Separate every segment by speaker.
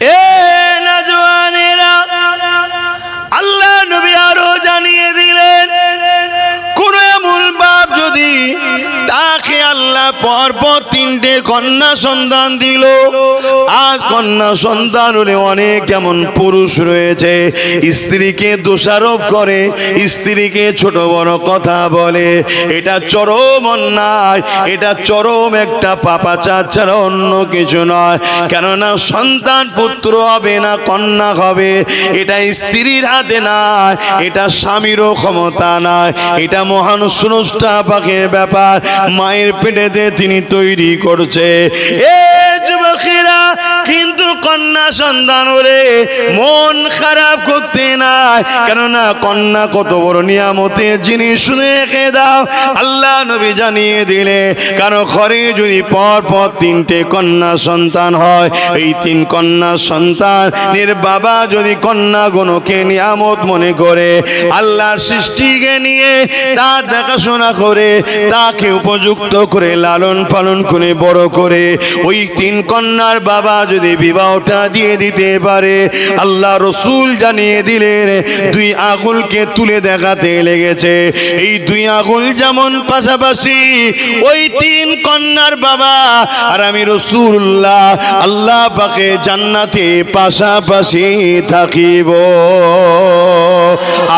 Speaker 1: এ নজওয়ানেরা আল্লাহ নবী আরও জানিয়ে দিলেন কোন এমন বাপ যদি তাকে আল্লাহ পরপর তিনটে কন্যা সন্তান দিল। আজ কন্যা সন্তান হলে অনেক কেমন পুরুষ রয়েছে। স্ত্রীকে দোষারোপ করে, স্ত্রীকে ছোট বড় কথা বলে। এটা চরম অন্যায়, এটা চরম একটা পাপাচার ছাড়া অন্য কিছু নয়। কেননা সন্তান পুত্র হবে না, কন্যা হবে। এটা স্ত্রীর হাতে নয়, এটা স্বামীরও ক্ষমতা নয়। এটা মহান স্রষ্টা পাখির ব্যাপার। মায়ের পেটেতে তিনি তৈরি করছে। এ যুবকেরা কিন্তু কন্যা সন্তান হলে মন খারাপ করতে নাই। কেননা কন্যা কত বড় নিয়ামতের জিনিস শুনে রেখে দাও। আল্লাহ নবী জানিয়ে দিলে, কারও ঘরে যদি পর পর তিনটে কন্যা সন্তান হয়, এই তিন কন্যা সন্তানের বাবা যদি কন্যা গণকে নিয়ামত মনে করে, আল্লাহর সৃষ্টিকে নিয়ে তার দেখাশোনা করে, তাকে উপযুক্ত করে লালন পালন করে, বড় করে, ওই তিন কন্যার বাবা যদি বিবাহটা দিয়ে দিতে পারে। আল্লাহ রসুল জানিয়ে দিলেন, দুই আগুলকে তুলে দেখাতে লেগেছে। এই দুই আগুল যেমন পাশাপাশি ওই তিন কন্যার বাবা আর আমি রসুল্লাহ, আল্লাহ পাকে জান্নাতে পাশাপাশি থাকিব।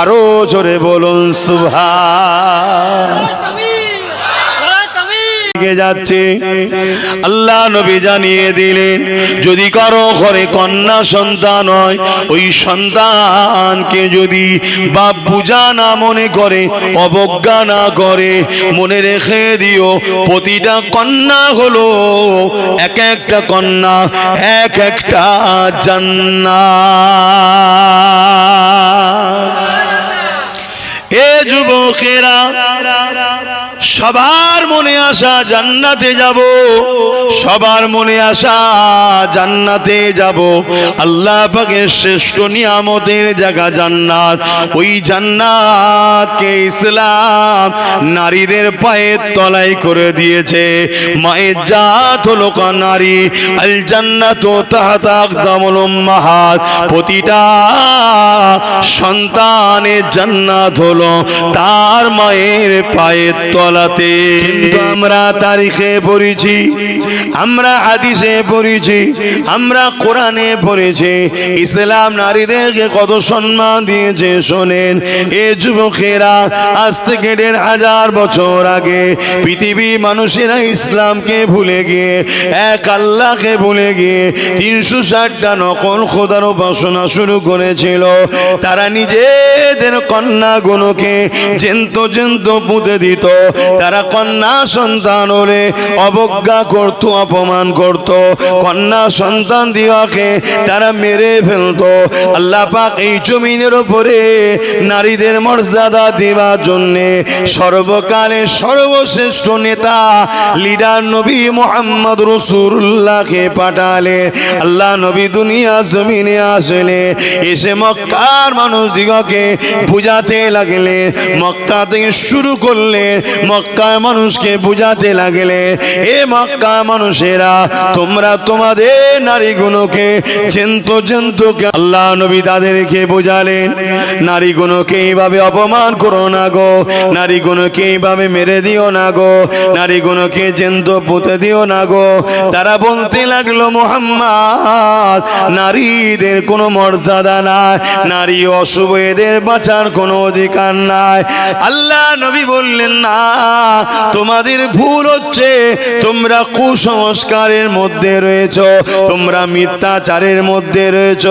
Speaker 1: আরও জোরে বলুন সুভা দিকে যাচ্ছে। আল্লাহ নবী জানিয়ে দিলেন, যদি কারও ঘরে কন্যা সন্তান হয়, ওই সন্তানকে যদি বাপ পূজা না মনে করে, অবজ্ঞা না করে, মনে রেখে দিও, প্রতিটা কন্যা হলো এক একটা কন্যা, এক একটা জান্নাত। সবার মনে আসা জান্নাতে যাব, সবার মনে আসা জান্নাতে যাব। আল্লাহ পাকের শ্রেষ্ঠ নিয়ামতের জায়গা জান্নাত। ওই জান্নাতকে ইসলাম নারীদের পায়ের তলায় করে দিয়েছে। মায়ের জাত হলো কা নারী। আল জান্নাত তাহাতা আকদামুল উম্মাহাত। প্রতিটা সন্তানের জান্নাত হলো তার মায়ের পায়ের তলাতে। আমরা তারিখে পড়েছি, আমরা হাদিসে পড়েছি, আমরা কোরআনে পড়েছি। ইসলাম নারীদেরকে কত সম্মান দিয়েছে শোনেন, এ যুবকেরা আজ থেকে দেড় হাজার বছর আগে পৃথিবী মানুষেরা ইসলামকে ভুলে গিয়ে, এক আল্লাহকে ভুলে গিয়ে তিনশো ষাটটা নকল খোদার উপাসনা শুরু করেছিল। তারা নিজেদের কন্যা গুণকে জেন্ত জেন্ত পুঁতে দিত। তারা কন্যা সন্তান হলে অবজ্ঞা করত, অপমান করত। কন্যা সন্তান দিওয়াকে তারা মেরে ফেলতো। আল্লাহ পাক এই জমিনের ওপরে নারীদের মর্যাদা দেওয়ার জন্যে সর্বকালে সর্বশ্রেষ্ঠ নেতা, লিডার নবী মোহাম্মদ রসুল্লাহকে পাঠালে। আল্লাহ নবী দুনিয়া জমিনে আসলে এসে মক্কার মানুষ দিগকে বুঝাতে লাগলে, মক্কা থেকে শুরু করলে মক্কার মানুষকে বুঝাতে লাগলে, এ মক্কা মানুষেরা, তোমরা তোমাদের নারীগুলোকে চেন্ত চেন্তকে আল্লাহ নবী তাদেরকে বোঝালেন। নারীগুলোকে এইভাবে অপমান করো না গো, নারীগুলোকে এইভাবে মেরে দিও না গো, নারীগুলোকে চেন্ত পুঁতে দিও না গো। তারা বলতে লাগল, মোহাম্মদ, নারীদের কোনো মর্যাদা নাই, নারী অশুভ, এদের বাঁচার কোনো অধিকার নাই। আল্লাহ নবী বললেন, না, তোমাদের ভুল হচ্ছে। তোমরা কুসংস্কারের মধ্যে রয়েছ, তোমরা মিথ্যাচারের মধ্যে রয়েছ,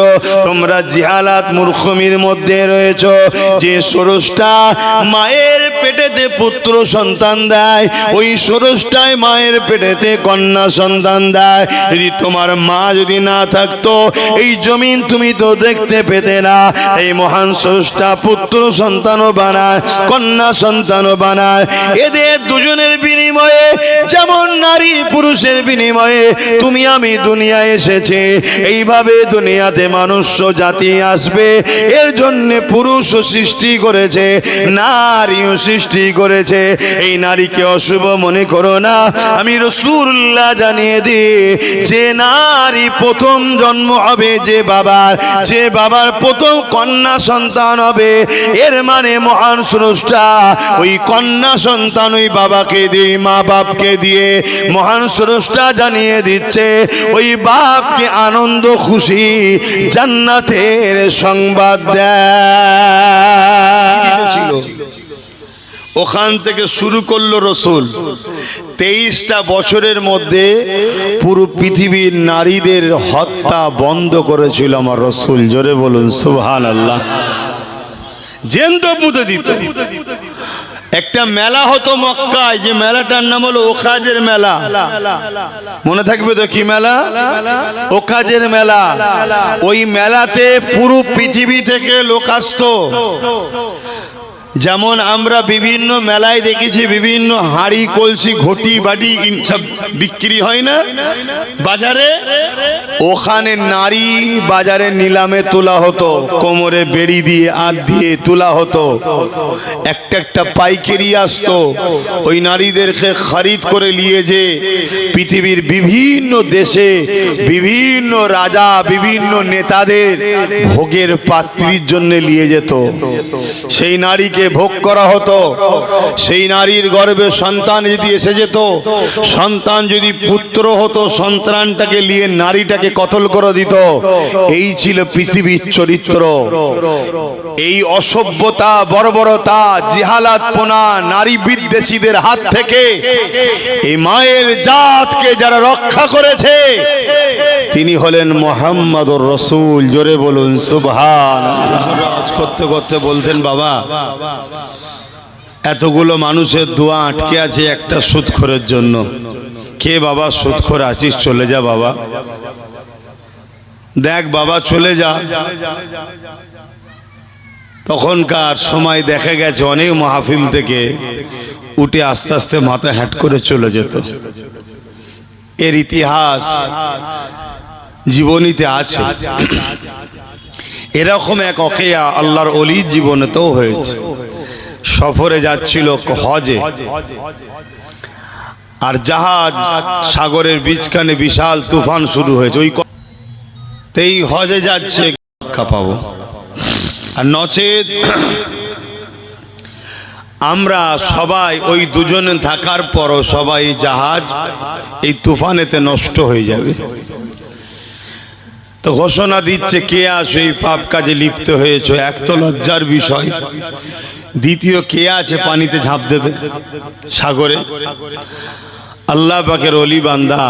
Speaker 1: তোমরা জিহালাত মূর্খমির মধ্যে রয়েছ। যে সরসটা মায়ের পেটেতে পুত্র সন্তান দেয়, ওই সরসটাই মায়ের পেটেতে কন্যা সন্তান দেয়। যদি তোমার মা যদি না থাকতো, এই জমিন তুমি তো দেখতে পেতে না। এই মহান সরসটা পুত্র সন্তানও বানায়, কন্যা সন্তানও বানায়। এদের দুজনের বিনিময়ে, যেমন নারী পুরুষের বিনিময়ে, তুমি আমি দুনিয়ায় এসেছে। এইভাবে দুনিয়াতে মানুষ জাতি আসবে। এর জন্য পুরুষ সৃষ্টি করেছে, নারীও সৃষ্টি করেছে। এই নারীকে অশুভ মনে করো না। আমি রসুল্লাহ জানিয়ে দিই, যে নারী প্রথম জন্ম হবে যে বাবার যে বাবার প্রথম কন্যা সন্তান হবে, এর মানে মহান স্রষ্টা, ওই কন্যা সন্তান ওই বাবাকে দিয়ে, মা বাপকে দিয়ে মহান স্রষ্টা জানিয়ে দিচ্ছে, ওই বাপকে আনন্দ খুশি জান্নাতের সংবাদ দেয়। ওখান থেকে শুরু করল রসুল। তেইশটা বছরের মধ্যে পুরো পৃথিবীর নারীদের হত্যা বন্ধ করেছিল আমার রসুল। জোরে বলুন সুবহান আল্লাহ জেন্ত পুঁতে দিত। একটা মেলা হতো মক্কায়, যে মেলাটার নাম হলো ওখাজের মেলা। মনে থাকবে তো কি মেলা? ওখাজের মেলা। ওই মেলাতে পুরো পৃথিবী থেকে লোক আসতো। যেমন আমরা বিভিন্ন মেলায় দেখেছি, বিভিন্ন হাড়ি, কলসি, ঘটি, বাটি সব বিক্রি হয় না? বাজারে? ওখানে নারী বাজারে নিলামে তোলা হতো, কোমরে বেড়ি দিয়ে আট দিয়ে তোলা হতো। একটা একটা পাইকারি আসতো, ওই নারীদেরকে খরিদ করে নিয়ে যে পৃথিবীর বিভিন্ন দেশে, বিভিন্ন রাজা, বিভিন্ন নেতাদের ভোগের পাত্রীর জন্য নিয়ে যেত। সেই নারীকে ভোগ করা হতো, সেই নারীর গর্ভে সন্তান যদি এসে যেত, সন্তান যদি পুত্র হতো, সন্তানটাকে নিয়ে নারীটাকে কতল করে দিত, এই ছিল পৃথিবীর চরিত্র। এই অসভ্যতা, বর্বরতা, জিহালাতপনা নারী বিদ্বেষীদের হাত থেকে এই মায়ের জাতকে যারা রক্ষা করেছে তিনি হলেন মোহাম্মদুর রসুল। জোরে বলুন, সুবহান। করতে করতে বলতেন, বাবা, এতগুলো মানুষের দোয়া আটকে আছে একটা সুদখোরের জন্য। কে বাবা, সুদখোর আছিস, চলে যা বাবা। দেখ বাবা, চলে যা। তখনকার সময় দেখা গেছে, অনেক মাহফিল থেকে উঠে আস্তে আস্তে মাথা হ্যাট করে চলে যেত। এর ইতিহাস জীবনীতে আছে। এরকম এক অকেয়া আল্লাহর অলির জীবনেতেও হয়েছে। সফরে যাচ্ছিল হজে। আর জাহাজ সাগরের বীজখানে বিশাল তুফান শুরু হয়েছে। ওই তেই হজে যাচ্ছে রক্ষা পাবো। আর নচেত আমরা সবাই ওই দুজনে থাকার পরও সবাই জাহাজ এই তুফানেতে নষ্ট হয়ে যাবে। তো ঘোষণা দিচ্ছে কে আসো, এই পাপ কাজে লিপ্ত হয়েছে। এক তো লজ্জার বিষয়। দ্বিতীয়, কে আছে পানিতে ঝাঁপ দেবে? সাগরে। আল্লাহ পাকের অলি বান্দা।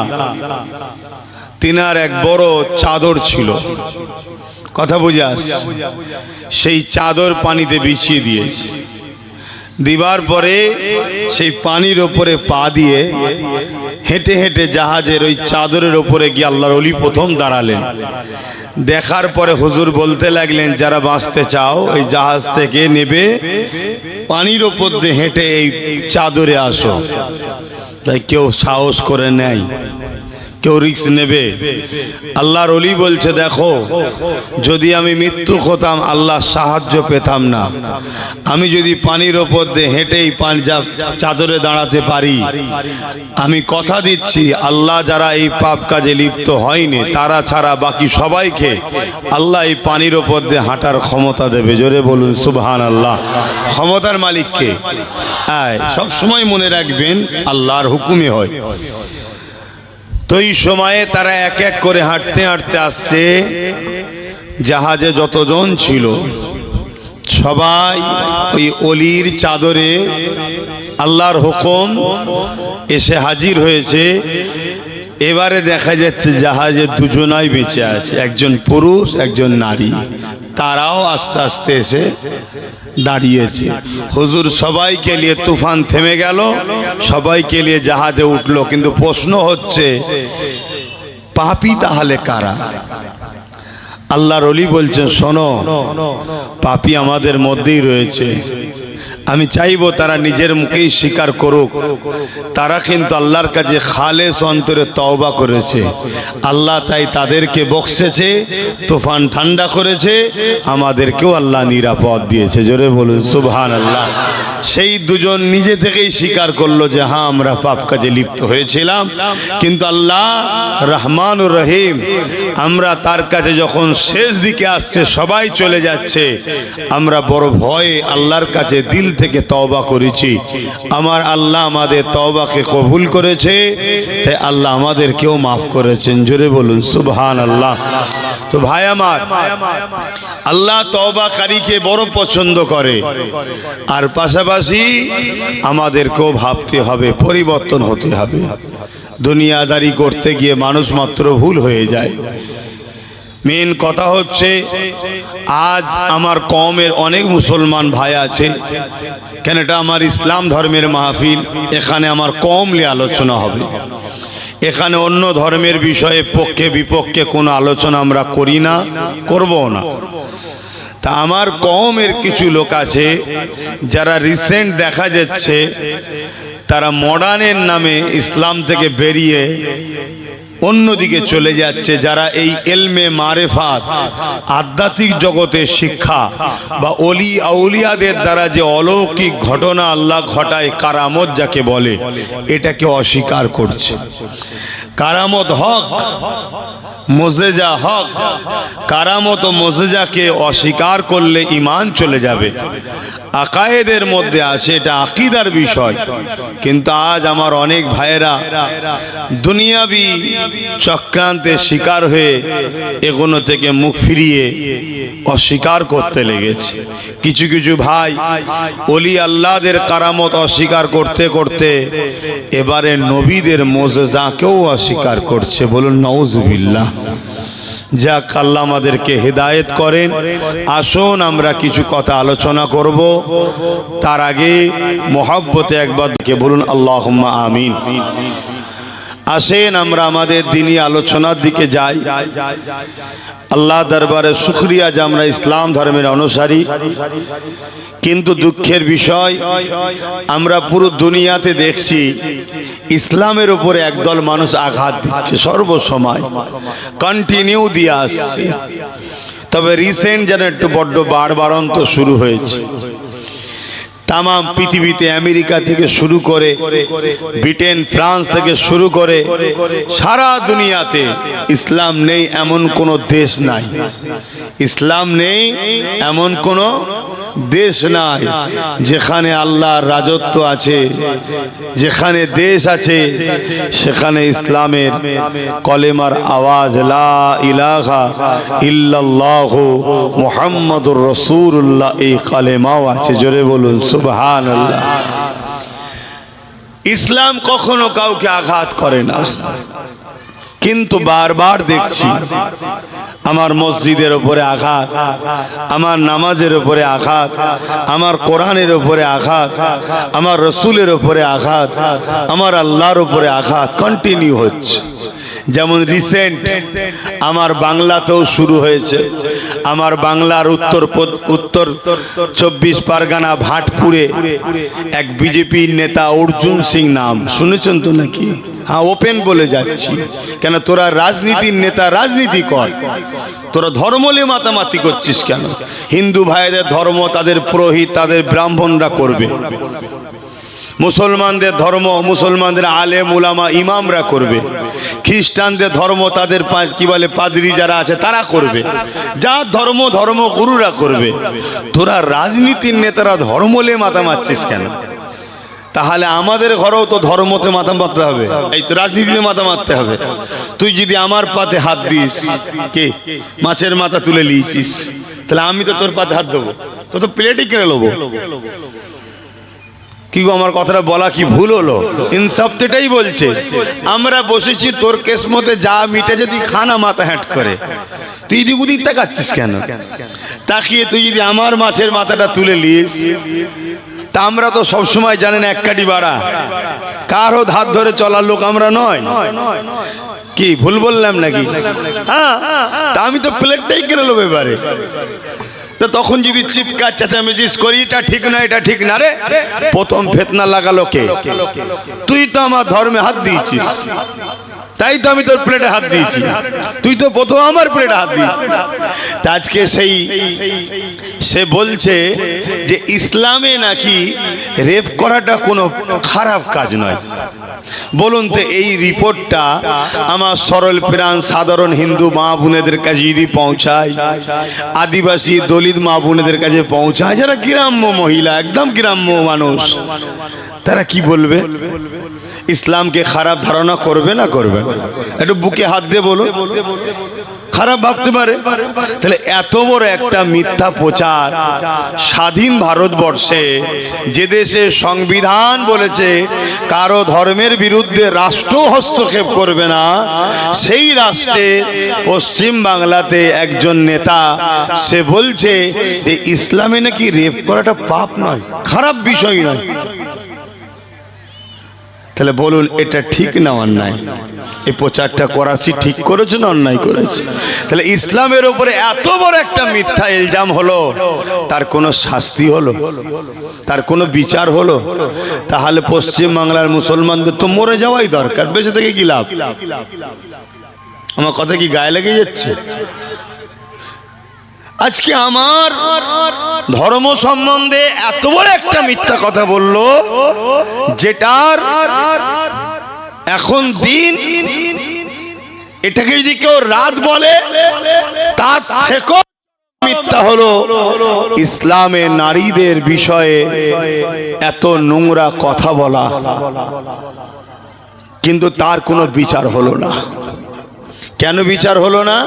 Speaker 1: তিনার এক বড় চাদর ছিল। কথা বুঝে আসছে। সেই চাদর পানিতে বিছিয়ে দিয়েছে। দিবার পরে সেই পানির ওপরে পা দিয়ে হেঁটে হেঁটে জাহাজের ওই চাদরের ওপরে গিয়ে আল্লাহর অলি প্রথম দাঁড়ালেন। দেখার পরে হুজুর বলতে লাগলেন, যারা বাঁচতে চাও এই জাহাজ থেকে নেবে। পানির ওপর দিয়ে হেঁটে এই চাদরে আসো। তাই কেউ সাহস করে নেয় কেউ রিক্স নেবে? আল্লাহর অলি বলছে, দেখো, যদি আমি মৃত্যু হতাম আল্লাহ সাহায্য পেতাম না। আমি যদি পানির ওপর দিয়ে হেঁটেই পানি চাদরে দাঁড়াতে পারি, আমি কথা দিচ্ছি, আল্লাহ যারা এই পাপ কাজে লিপ্ত হয়নি, তারা ছাড়া বাকি সবাইকে আল্লাহ এই পানির ওপর দিয়ে হাঁটার ক্ষমতা দেবে। জোরে বলুন সুবহান আল্লাহ ক্ষমতার মালিককে। সব সময় মনে রাখবেন, আল্লাহর হুকুমে হয়। তো এই সময়ে তারা এক এক করে হাঁটতে হাঁটতে আসছে। জাহাজে যতজন ছিল, সবাই ওই অলির চাদরে আল্লাহর হুকুম এসে হাজির হয়েছে। এবারে দেখা যাচ্ছে জাহাজে দুজনাই বেঁচে আছে, একজন পুরুষ, একজন নারী। তারাও আস্তে আস্তে এসে দাঁড়িয়েছে। হুজুর সবাইকে নিয়ে তুফান থেমে গেল, সবাইকে নিয়ে জাহাজে উঠল, কিন্তু প্রশ্ন হচ্ছে, পাপি তাহলে কারা? আল্লাহর অলি বলছেন, শোনো, পাপি আমাদের মধ্যেই রয়েছে। আমি চাইব তারা নিজের মুখেই স্বীকার করুক। তারা কিন্তু আল্লাহর কাছে খালেস অন্তরে তওবা করেছে। আল্লাহ তাই তাদেরকে বক্সেছে তুফান ঠান্ডা করেছে, আমাদেরকেও আল্লাহ নিরাপদ দিয়েছে। জোরে বলুন সুবহান আল্লাহ সেই দুজন নিজে থেকেই স্বীকার করল যে হ্যাঁ আমরা পাপ কাজে লিপ্ত হয়েছিলাম। কিন্তু আল্লাহ রহমান রহিম, আমরা তার কাছে যখন শেষ দিকে আসছে, সবাই চলে যাচ্ছে। আমরা বড় ভয়ে আল্লাহর কাছে দিল থেকে তওবা করেছি। আমার আল্লাহ আমাদের তওবাকে কবুল করেছে, তাই আল্লাহ আমাদেরকেও মাফ করেছেন। জোরে বলুন সুবহান আল্লাহ তো ভাই আমার, আল্লাহ তওবাকারীকে বড় পছন্দ করে। আর পাশাপাশি আমাদেরকেও ভাবতে হবে, পরিবর্তন হতে হবে। দুনিয়াদারি করতে গিয়ে মানুষ মাত্র ভুল হয়ে যায়। মেন কথা হচ্ছে, আজ আমার কমের অনেক মুসলমান ভাই আছে। কেন এটা আমার ইসলাম ধর্মের মাহফিল? এখানে আমার কমলে আলোচনা হবে। এখানে অন্য ধর্মের বিষয়ে পক্ষে বিপক্ষে কোনো আলোচনা আমরা করি না, করব না। তা আমার কমের কিছু লোক আছে, যারা রিসেন্ট দেখা যাচ্ছে, তারা মডার্নের নামে ইসলাম থেকে বেরিয়ে অন্যদিকে চলে যাচ্ছে যারা এই এলমে মারেফাত, আধ্যাত্মিক জগতের শিক্ষা বা অলি আউলিয়াদের দ্বারা যে অলৌকিক ঘটনা আল্লাহ ঘটায় কারামত যাকে বলে, এটাকে অস্বীকার করছে। কারামত হক, মোজেজা হক। কারামত মোজেজাকে অস্বীকার করলে ইমান চলে যাবে। আকায়েদের মধ্যে আছে এটা আকিদার বিষয়। কিন্তু আজ আমার অনেক ভাইয়েরা দুনিয়াবি চক্রান্তের শিকার হয়ে এগুলো থেকে মুখ ফিরিয়ে অস্বীকার করতে লেগেছে। কিছু কিছু ভাই অলি আল্লাহদের কারামত অস্বীকার করতে করতে এবারে নবীদের মোজেজাকেও অস্বীকার করছে। বলুন নওজবিল্লাহ যাক, আল্লাহ আমাদেরকে হেদায়েত করেন। আসুন, আমরা কিছু কথা আলোচনা করব। তার আগে মোহাব্বতে একবার বলুন আল্লাহ আমিন। আসেন, আমরা আমাদের দিনই আলোচনার দিকে যাই। আল্লাহ দরবারে শুক্রিয়া যে আমরা ইসলাম ধর্মের অনুসারী। কিন্তু দুঃখের বিষয়, আমরা পুরো দুনিয়াতে দেখছি, ইসলামের উপরে একদল মানুষ আঘাত দিচ্ছে সর্বসময়। কন্টিনিউ দিয়ে আসছে। তবে রিসেন্ট যেন একটু বড্ড বাড়বাড়ন্ত শুরু হয়েছে। তাম পৃথিবীতে আমেরিকা থেকে শুরু করে ব্রিটেন, ফ্রান্স থেকে শুরু করে সারা দুনিয়াতে ইসলাম নেই এমন কোনো দেশ নাই। ইসলাম নেই এমন কোনো দেশ নাই, যেখানে আল্লাহর রাজত্ব আছে, যেখানে দেশ আছে, সেখানে ইসলামের কলেমার আওয়াজ, লা ইলাহা ইল্লাল্লাহ মুহাম্মাদুর রাসূলুল্লাহ, এই কলেমাও আছে। জোরে বলুন সুবহান আল্লাহ ইসলাম কখনো কাউকে আঘাত করে না। কিন্তু বারবার দেখছি আমার মসজিদের উপরে আঘাত, আমার নামাজের উপরে আঘাত, আমার কোরআনের উপরে আঘাত, আমার রসুলের উপরে আঘাত, আমার আল্লাহর উপরে আঘাত কন্টিনিউ হচ্ছে। যেমন রিসেন্ট আমার বাংলাতেও শুরু হয়েছে। আমার বাংলার উত্তর উত্তর চব্বিশ পারগানা ভাটপুরে এক বিজেপির নেতা অর্জুন সিং নাম। শুনেছেন তো নাকি? হ্যাঁ ওপেন বলে যাচ্ছি। কেন তোরা রাজনীতির নেতা, রাজনীতি কর। তোরা ধর্মলে মাতামাতি করছিস কেন? হিন্দু ভাইদের ধর্ম তাদের পুরোহিত, তাদের ব্রাহ্মণরা করবে। মুসলমানদের ধর্ম, মুসলমানদের আলেম, উলামা, ইমামরা করবে। খ্রিস্টানদের ধর্ম তাদের কি বলে, পাদরি যারা আছে তারা করবে। যা ধর্ম ধর্ম গুরুরা করবে। তোরা রাজনীতির নেতারা ধর্মলে মাথা মারছিস কেন? তাহলে আমাদের ঘরেও তো ধর্মতে মাথা মারতে হবে। এই তো রাজনীতিতে মাথা মারতে হবে। তুই যদি আমার পাতে হাত দিস, কে? মাছের মাথা তুলে নিয়েছিস। তাহলে আমি তো তোর পাতে হাত দেবো। তো তো প্লেটই কিনে নেব। কি গো, আমার কথাটা বলা কি ভুল হলো? ইনসাফ তো এটাই বলছে। আমরা বসেছি, তোর কেস মতে যা মিটেছে তুই খানা মাথা হ্যাট করে। তুই এদিক ওদিক তাকাচ্ছিস কেন? তাকিয়ে তুই যদি আমার মাছের মাথাটা তুলে নিস তা আমরা তো সবসময় জানেন এক কাটি বাড়া। কারও ধার ধরে চলার লোক আমরা নয় কি, ভুল বললাম নাকি? হ্যাঁ তা আমি তো প্লেটটাই কেড়ে নেব এবারে। তো তখন যদি চিৎকার, চেঁচামেচিস করি, এটা ঠিক না, এটা ঠিক না রে। প্রথম ফেতনা লাগালো কে? তুই তো আমার ধর্মে হাত দিয়েছিস। তাই তো আমি তোর প্লেটে হাত দিয়েছি। তুই তো প্রথম আমার প্লেটে হাত দিয়েছিস। আজকে সেই, সে বলছে যে ইসলামে নাকি রেপ করাটা কোনো খারাপ কাজ নয়। বলুন তো এই রিপোর্টটা আমার সরল প্রাণ সাধারণ হিন্দু মা বোনেদের কাছে যদি পৌঁছায়, আদিবাসী দলিত মা বোনেদের কাছে পৌঁছায়, যারা গ্রাম্য মহিলা, একদম গ্রাম্য মানুষ, তারা কি বলবে? ইসলামকে খারাপ ধারণা করবে না করবে না? একটু বুকে হাত দিয়ে বলো খারাপ ভাবতে পারে। তাহলে এত বড় একটা মিথ্যা প্রচার স্বাধীন ভারতবর্ষে, যে দেশে সংবিধান বলেছে, কারও ধর্মের বিরুদ্ধে রাষ্ট্র হস্তক্ষেপ করবে না, সেই রাষ্ট্রে পশ্চিম বাংলাতে একজন নেতা, সে বলছে যে ইসলামে নাকি রেপ করাটা পাপ নয়, খারাপ বিষয় নয়। তাহলে বলুন, এটা ঠিক না অন্যায়? এই প্রচারটা করাচ্ছি ঠিক করেছে না অন্যায় করেছে? তাহলে ইসলামের উপরে এত বড় একটা মিথ্যা ইলজাম হলো, তার কোনো শাস্তি হলো? তার কোনো বিচার হলো? তাহলে পশ্চিম বাংলার মুসলমানদের তো মরে যাওয়াই দরকার, বেঁচে থেকে কি লাভ? আমার কথা কি গায়ে লেগে যাচ্ছে? আজকে আমার ধর্ম সম্বন্ধে এত বড় একটা মিথ্যা কথা বলল, যেটার এখন দিন এটাকে যদি কেউ রাত বলে, তার থেকেও মিথ্যা হলো। ইসলামে নারীদের বিষয়ে এত নোংরা কথা বলা, কিন্তু তার কোনো বিচার হলো না। কেন বিচার হলো না?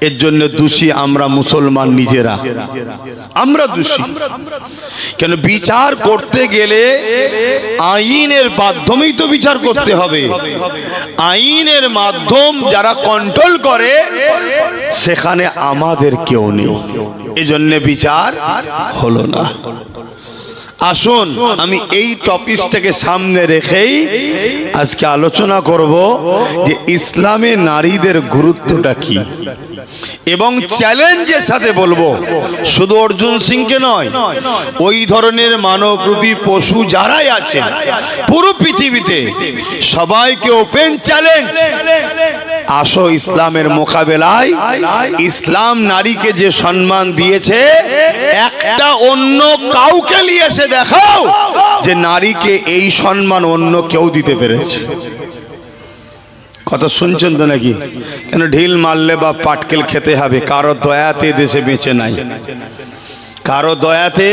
Speaker 1: এর জন্য দোষী আমরা মুসলমান নিজেরা। আমরা দোষী। কেন বিচার করতে গেলে আইনের মাধ্যমেই তো বিচার করতে হবে। আইনের মাধ্যম যারা কন্ট্রোল করে, সেখানে আমাদের কেউ নেই। এজন্য বিচার হলো না। আসুন আমি এই টপিকটাকে সামনে রেখেই আজকে আলোচনা করব যে ইসলামে নারীদের গুরুত্বটা কি। এবং চ্যালেঞ্জের সাথে বলব শুধু অর্জুন সিংকে নয় ওই ধরনের মানবরূপী পশু যারাই আছে পুরো পৃথিবীতে সবাইকে ওপেন চ্যালেঞ্জ। আসো ইসলামের মোকাবেলায়। ইসলাম নারীকে যে সম্মান দিয়েছে, একটা অন্য কাউকে নিয়ে এসে দেখাও যে নারীকে এই সম্মান অন্য কেউ দিতে পেরেছে। কথা শুনছেন তো নাকি? কেন ঢিল মারলে বা পাটকেল খেতে হবে? কারও দয়াতে দেশে বেঁচে নাই। কারও দয়াতে,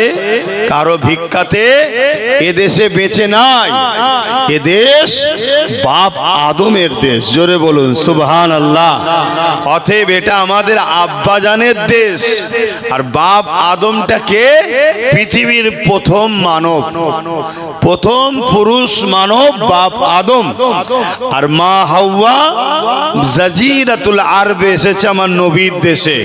Speaker 1: কারও ভিক্ষাতে এদেশে বেঁচে নাই। এদেশ বাপ আদমের দেশ। জোরে বলুন সুবহান আল্লাহ অতএব এটা আমাদের আব্বাজানের দেশ। আর বাপ আদমটাকে পৃথিবীর প্রথম মানব। প্রথম পুরুষ মানব বাপ আদম। আর মা হাওয়া জাজিরাতুল আরবে এসেছে আমার নবীর দেশে।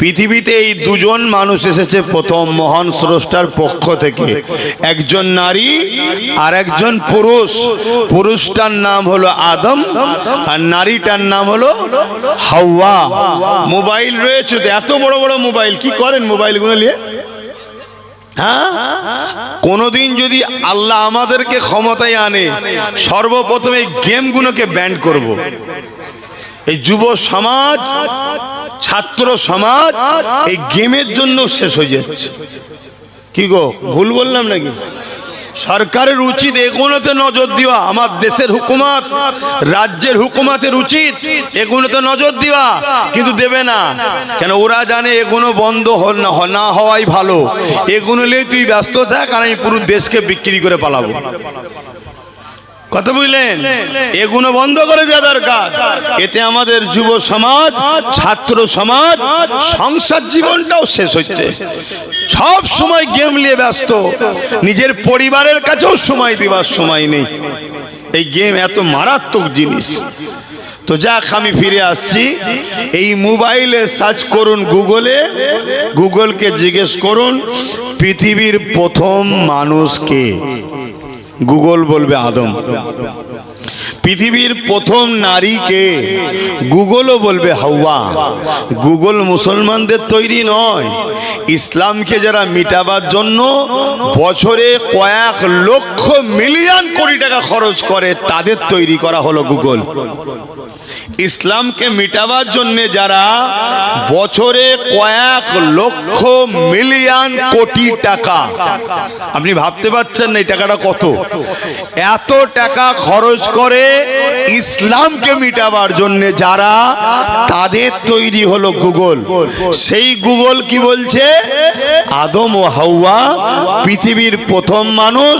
Speaker 1: পৃথিবীতে এই দুজন মানুষ এসেছে প্রথম মহান স্রষ্টার পক্ষ থেকে। একজন নারী আর একজন পুরুষ। পুরুষটার নাম হলো আদম আর নারীটার নাম হলো হাওয়া। মোবাইল রয়েছে এত বড় বড় মোবাইল, কি করেন মোবাইলগুলো নিয়ে? হ্যাঁ? কোনদিন যদি আল্লাহ আমাদেরকে ক্ষমতায় আনে, সর্বপ্রথম এই গেমগুলোকে ব্যান্ড করব। এই যুব সমাজ, ছাত্র সমাজ, এই গেমের জন্য শেষ হয়ে যাচ্ছে। কি গো, ভুল বললাম নাকি? সরকারের উচিত এগুলোতে নজর দেওয়া, আমার দেশের হুকুমত, রাজ্যের হুকুমতের উচিত এগুলোতে নজর দেওয়া, কিন্তু দেবে না। কেন ওরা জানে এগুলো বন্ধ না- হওয়াই ভালো। এগুলো নিয়ে তুই ব্যস্ত থাক, আর আমি পুরো দেশকে বিক্রি করে পালাবো। কথা বুঝলেন? এগুলো বন্ধ করে দেওয়া দরকার। এতে আমাদের যুব সমাজ, ছাত্র সমাজ, সংসার জীবনটাও শেষ হচ্ছে। সব সময় গেম নিয়ে ব্যস্ত। নিজের পরিবারের কাছেও সময় দেওয়ার সময় নেই। এই গেম এত মারাত্মক জিনিস। তো যাক, আমি ফিরে আসছি। এই মোবাইলে সার্চ করুন গুগলে। গুগলকে জিজ্ঞেস করুন, পৃথিবীর প্রথম মানুষকে গুগল বলবে আদম। পৃথিবীর প্রথম নারীকে গুগলও বলবে হাওয়া। গুগল মুসলমানদের তৈরি নয়। ইসলামকে যারা মিটাবার জন্য বছরে কয়েক লক্ষ মিলিয়ন কোটি টাকা খরচ করে, তাদের তৈরি করা হলো গুগল। ইসলামকে মিটাবার জন্য যারা বছরে কয়েক লক্ষ মিলিয়ন কোটি টাকা, আপনি ভাবতে পারছেন না এই টাকাটা কত? এত টাকা খরচ করে ইসলামকে মিটাবার জন্য যারা তাদের তৈরি হলো গুগল। সেই গুগল কি বলছে? আদম ও হাওয়া পৃথিবীর প্রথম মানুষ,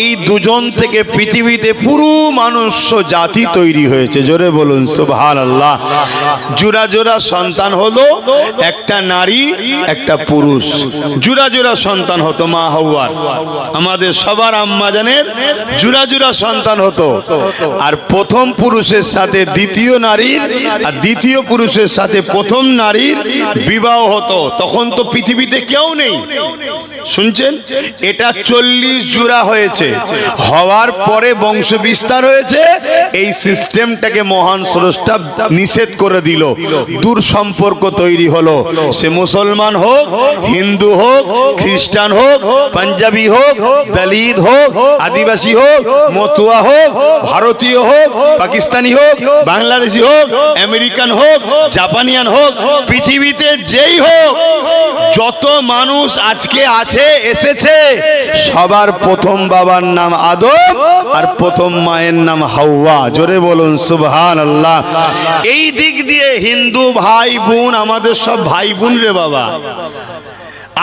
Speaker 1: এই দুজন থেকে পৃথিবীতে পুরো মানুষ জাতি তৈরি হয়েছে। জোরে বলুন সুবহান আল্লাহ জোড়া জোড়া সন্তান হলো একটা নারী, একটা পুরুষ। জোড়া জোড়া সন্তান হতো মা হাওয়ার। আমাদের সবার আম্মা জানের জোড়া জোড়া সন্তান হতো। আর প্রথম পুরুষের সাথে দ্বিতীয় নারীর, আর দ্বিতীয় পুরুষের সাথে প্রথম নারীর বিবাহ হতো। তখন তো পৃথিবীতে কেউ নেই। শুনছেন? এটা চল্লিশ জোড়া হয়েছে। হওয়ার পরে বংশ বিস্তার হয়েছে, এই সিস্টেমটাকে মহান স্রষ্টা নিষেধ করে দিল। দূর সম্পর্ক তৈরি হলো। সে মুসলমান হোক, হিন্দু হোক, খ্রিস্টান হোক, পাঞ্জাবি হোক, দলিত হোক, আদিবাসী হোক, মতুয়া হোক, ভারতীয় হোক, পাকিস্তানি হোক, বাংলাদেশি হোক, আমেরিকান হোক, জাপানিয়ান হোক, পৃথিবীতে যেই হোক যত মানুষ আজকে আছে, এসেছে, সবার প্রথম বাবার নাম আদম আর প্রথম মায়ের নাম হাওয়া। জোরে বলুন সুবহান আল্লাহ এই দিক দিয়ে হিন্দু ভাই বোন, আমাদের সব ভাই বোন রে বাবা।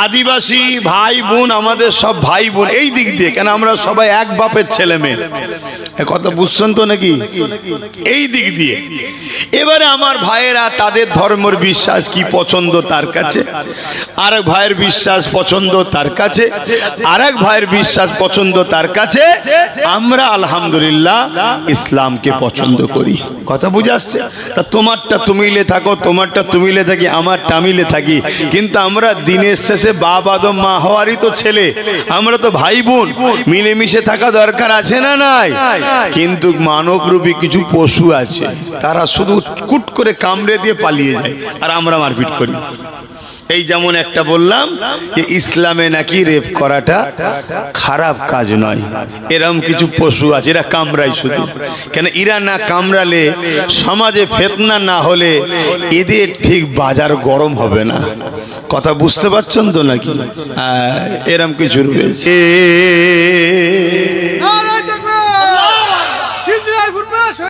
Speaker 1: আদিবাসী ভাই বোন, আমাদের সব ভাই বোন, এই দিক দিয়ে। কেন আমরা সবাই এক বাপের ছেলে মেয়ে। কথা বুঝছেন তো নাকি? এই দিক দিয়ে। এবারে আমার ভাইয়েরা, তাদের ধর্মের বিশ্বাস কি পছন্দ তার কাছে? আর এক ভাইয়ের বিশ্বাস পছন্দ তার কাছে। আর এক ভাইয়ের বিশ্বাস পছন্দ তার কাছে। আমরা আলহামদুলিল্লাহ ইসলামকে পছন্দ করি। কথা বুঝে আসছে? তা তোমারটা তুমিলে থাকো, তোমারটা তুমিলে থাকি আমার মিলে থাকি। কিন্তু আমরা দিনের শেষে বাপ, আদম, মা হওয়ারই তো ছেলে। আমরা তো ভাই বোন। মিলেমিশে থাকা দরকার আছে না নাই? কিন্তু মানবরূপী কিছু পশু আছে তারা শুধু কুট করে কামড়ে দিয়ে পালিয়ে যায় আর আমরা মারপিট করি। এই যেমন একটা বললাম যে ইসলামে নাকি রেপ করাটা খারাপ কাজ নয়। এরম কিছু পশু আছে এরা কামড়ায় শুধু। কেন এরা না কামড়ালে সমাজে ফেতনা না হলে এদের ঠিক বাজার গরম হবে না। কথা বুঝতে পারছেন তো নাকি? এরম কিছু রয়েছে।